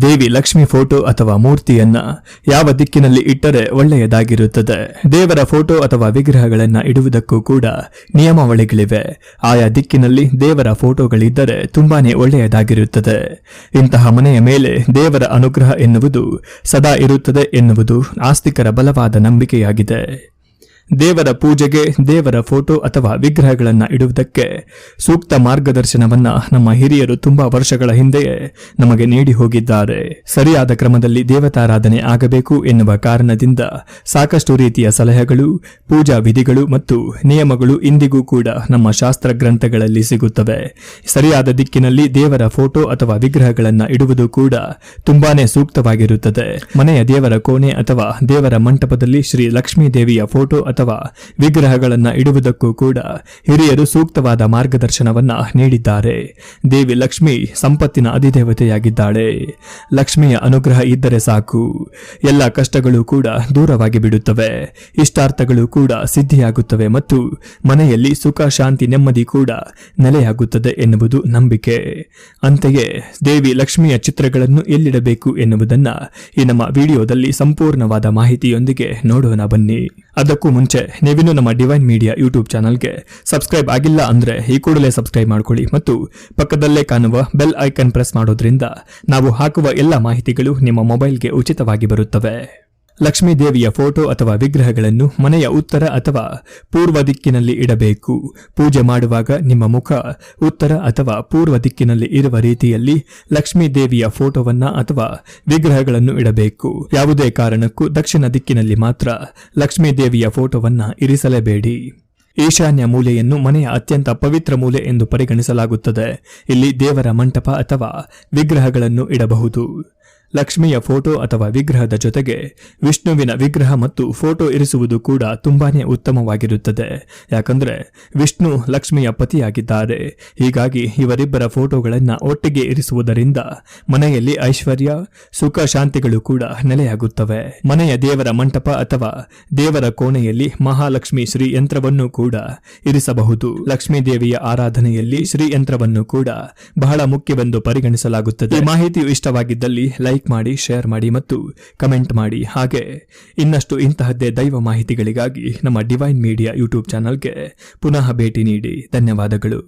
ದೇವಿ Lakshmi photo ಅಥವಾ ಮೂರ್ತಿಯನ್ನ ಯಾವ ದಿಕ್ಕಿನಲ್ಲಿ ಇಟ್ಟರೆ ಒಳ್ಳೆಯದಾಗಿರುತ್ತದೆ. ದೇವರ ಫೋಟೋ ಅಥವಾ ವಿಗ್ರಹಗಳನ್ನ ಇಡುವುದಕ್ಕೂ ಕೂಡ ನಿಯಮಾವಳಿಗಳಿವೆ. ಆಯಾ ದಿಕ್ಕಿನಲ್ಲಿ ದೇವರ ಫೋಟೋಗಳಿದ್ದರೆ ತುಂಬಾನೇ ಒಳ್ಳೆಯದಾಗಿರುತ್ತದೆ. ಇಂತಹ ಮನೆಯ ಮೇಲೆ ದೇವರ ಅನುಗ್ರಹ ಎನ್ನುವುದು ಸದಾ ಇರುತ್ತದೆ ಎನ್ನುವುದು ಆಸ್ತಿಕರ ಬಲವಾದ ನಂಬಿಕೆಯಾಗಿದೆ. ದೇವರ ಪೂಜೆಗೆ, ದೇವರ ಫೋಟೋ ಅಥವಾ ವಿಗ್ರಹಗಳನ್ನ ಇಡುವುದಕ್ಕೆ ಸೂಕ್ತ ಮಾರ್ಗದರ್ಶನವನ್ನ ನಮ್ಮ ಹಿರಿಯರು ತುಂಬಾ ವರ್ಷಗಳ ಹಿಂದೆಯೇ ನಮಗೆ ನೀಡಿ ಹೋಗಿದ್ದಾರೆ. ಸರಿಯಾದ ಕ್ರಮದಲ್ಲಿ ದೇವತಾರಾಧನೆ ಆಗಬೇಕು ಎನ್ನುವ ಕಾರಣದಿಂದ ಸಾಕಷ್ಟು ರೀತಿಯ ಸಲಹೆಗಳು, ಪೂಜಾ ವಿಧಿಗಳು ಮತ್ತು ನಿಯಮಗಳು ಇಂದಿಗೂ ಕೂಡ ನಮ್ಮ ಶಾಸ್ತ್ರ ಗ್ರಂಥಗಳಲ್ಲಿ ಸಿಗುತ್ತವೆ. ಸರಿಯಾದ ದಿಕ್ಕಿನಲ್ಲಿ ದೇವರ ಫೋಟೋ ಅಥವಾ ವಿಗ್ರಹಗಳನ್ನ ಇಡುವುದು ಕೂಡ ತುಂಬಾನೇ ಸೂಕ್ತವಾಗಿರುತ್ತದೆ. ಮನೆಯ ದೇವರ ಕೋಣೆ ಅಥವಾ ದೇವರ ಮಂಟಪದಲ್ಲಿ ಶ್ರೀ ಲಕ್ಷ್ಮೀ ದೇವಿಯ ಫೋಟೋ ಅಥವಾ ವಿಗ್ರಹಗಳನ್ನು ಇಡುವುದಕ್ಕೂ ಕೂಡ ಹಿರಿಯರು ಸೂಕ್ತವಾದ ಮಾರ್ಗದರ್ಶನವನ್ನ ನೀಡಿದ್ದಾರೆ. ದೇವಿ ಲಕ್ಷ್ಮಿ ಸಂಪತ್ತಿನ ಅಧಿದೇವತೆಯಾಗಿದ್ದಾಳೆ. ಲಕ್ಷ್ಮಿಯ ಅನುಗ್ರಹ ಇದ್ದರೆ ಸಾಕು. ಎಲ್ಲ ಕಷ್ಟಗಳು ಕೂಡ ದೂರವಾಗಿ ಬಿಡುತ್ತವೆ. ಇಷ್ಟಾರ್ಥಗಳು ಕೂಡ ಸಿದ್ಧಿಯಾಗುತ್ತವೆ ಮತ್ತು ಮನೆಯಲ್ಲಿ ಸುಖ, ಶಾಂತಿ, ನೆಮ್ಮದಿ ಕೂಡ ನೆಲೆಯಾಗುತ್ತದೆ ಎನ್ನುವುದು ನಂಬಿಕೆ. ಅಂತೆಯೇ ದೇವಿ ಲಕ್ಷ್ಮಿಯ ಚಿತ್ರಗಳನ್ನು ಎಲ್ಲಿಡಬೇಕು ಎನ್ನುವುದನ್ನು ಈ ನಮ್ಮ ವಿಡಿಯೋದಲ್ಲಿ ಸಂಪೂರ್ಣವಾದ ಮಾಹಿತಿಯೊಂದಿಗೆ ನೋಡೋಣ ಬನ್ನಿ. ಅದಕ್ಕೂ ಮುಂಚೆ, ನೀವಿನ್ನು ನಮ್ಮ ಡಿವೈನ್ ಮೀಡಿಯಾ ಯೂಟ್ಯೂಬ್ ಚಾನಲ್ಗೆ ಸಬ್ಸ್ಕ್ರೈಬ್ ಆಗಿಲ್ಲ ಅಂದ್ರೆ ಈ ಕೂಡಲೇ ಸಬ್ಸ್ಕ್ರೈಬ್ ಮಾಡ್ಕೊಳ್ಳಿ ಮತ್ತು ಪಕ್ಕದಲ್ಲೇ ಕಾಣುವ ಬೆಲ್ ಐಕನ್ ಪ್ರೆಸ್ ಮಾಡೋದ್ರಿಂದ ನಾವು ಹಾಕುವ ಎಲ್ಲ ಮಾಹಿತಿಗಳು ನಿಮ್ಮ ಮೊಬೈಲ್ಗೆ ಉಚಿತವಾಗಿ ಬರುತ್ತವೆ. ಲಕ್ಷ್ಮೀ ದೇವಿಯ ಫೋಟೋ ಅಥವಾ ವಿಗ್ರಹಗಳನ್ನು ಮನೆಯ ಉತ್ತರ ಅಥವಾ ಪೂರ್ವ ದಿಕ್ಕಿನಲ್ಲಿ ಇಡಬೇಕು. ಪೂಜೆ ಮಾಡುವಾಗ ನಿಮ್ಮ ಮುಖ ಉತ್ತರ ಅಥವಾ ಪೂರ್ವ ದಿಕ್ಕಿನಲ್ಲಿ ಇರುವ ರೀತಿಯಲ್ಲಿ ಲಕ್ಷ್ಮೀ ದೇವಿಯ ಫೋಟೋವನ್ನ ಅಥವಾ ವಿಗ್ರಹಗಳನ್ನು ಇಡಬೇಕು. ಯಾವುದೇ ಕಾರಣಕ್ಕೂ ದಕ್ಷಿಣ ದಿಕ್ಕಿನಲ್ಲಿ ಮಾತ್ರ ಲಕ್ಷ್ಮೀ ದೇವಿಯ ಫೋಟೋವನ್ನ ಇರಿಸಲೇಬೇಡಿ. ಈಶಾನ್ಯ ಮೂಲೆಯನ್ನು ಮನೆಯ ಅತ್ಯಂತ ಪವಿತ್ರ ಮೂಲೆ ಎಂದು ಪರಿಗಣಿಸಲಾಗುತ್ತದೆ. ಇಲ್ಲಿ ದೇವರ ಮಂಟಪ ಅಥವಾ ವಿಗ್ರಹಗಳನ್ನು ಇಡಬಹುದು. ಲಕ್ಷ್ಮಿಯ ಫೋಟೋ ಅಥವಾ ವಿಗ್ರಹದ ಜೊತೆಗೆ ವಿಷ್ಣುವಿನ ವಿಗ್ರಹ ಮತ್ತು ಫೋಟೋ ಇರಿಸುವುದು ಕೂಡ ತುಂಬಾನೇ ಉತ್ತಮವಾಗಿರುತ್ತದೆ. ಯಾಕಂದ್ರೆ ವಿಷ್ಣು ಲಕ್ಷ್ಮಿಯ ಪತಿಯಾಗಿದ್ದಾರೆ. ಹೀಗಾಗಿ ಇವರಿಬ್ಬರ ಫೋಟೋಗಳನ್ನ ಒಟ್ಟಿಗೆ ಇರಿಸುವುದರಿಂದ ಮನೆಯಲ್ಲಿ ಐಶ್ವರ್ಯ, ಸುಖ ಶಾಂತಿಗಳು ಕೂಡ ನೆಲೆಯಾಗುತ್ತವೆ. ಮನೆಯ ದೇವರ ಮಂಟಪ ಅಥವಾ ದೇವರ ಕೋಣೆಯಲ್ಲಿ ಮಹಾಲಕ್ಷ್ಮಿ ಶ್ರೀ ಯಂತ್ರವನ್ನು ಕೂಡ ಇರಿಸಬಹುದು. ಲಕ್ಷ್ಮೀ ದೇವಿಯ ಆರಾಧನೆಯಲ್ಲಿ ಶ್ರೀ ಯಂತ್ರವನ್ನು ಕೂಡ ಬಹಳ ಮುಖ್ಯವೆಂದು ಪರಿಗಣಿಸಲಾಗುತ್ತದೆ. ಮಾಹಿತಿಯು ಇಷ್ಟವಾಗಿದ್ದಲ್ಲಿ ಲೈಕ್ ಮಾಡಿ ಶೇರ್ ಮಾಡಿ ಮತ್ತು ಕಮೆಂಟ್ ಮಾಡಿ. ಹಾಗೆ ಇನ್ನಷ್ಟು ಇಂತಹದ್ದೇ ದೈವ ಮಾಹಿತಿಗಳಿಗಾಗಿ ನಮ್ಮ ಡಿವೈನ್ ಮೀಡಿಯಾ ಯೂಟ್ಯೂಬ್ ಚಾನಲ್ಗೆ ಪುನಃ ಭೇಟಿ ನೀಡಿ. ಧನ್ಯವಾದಗಳು.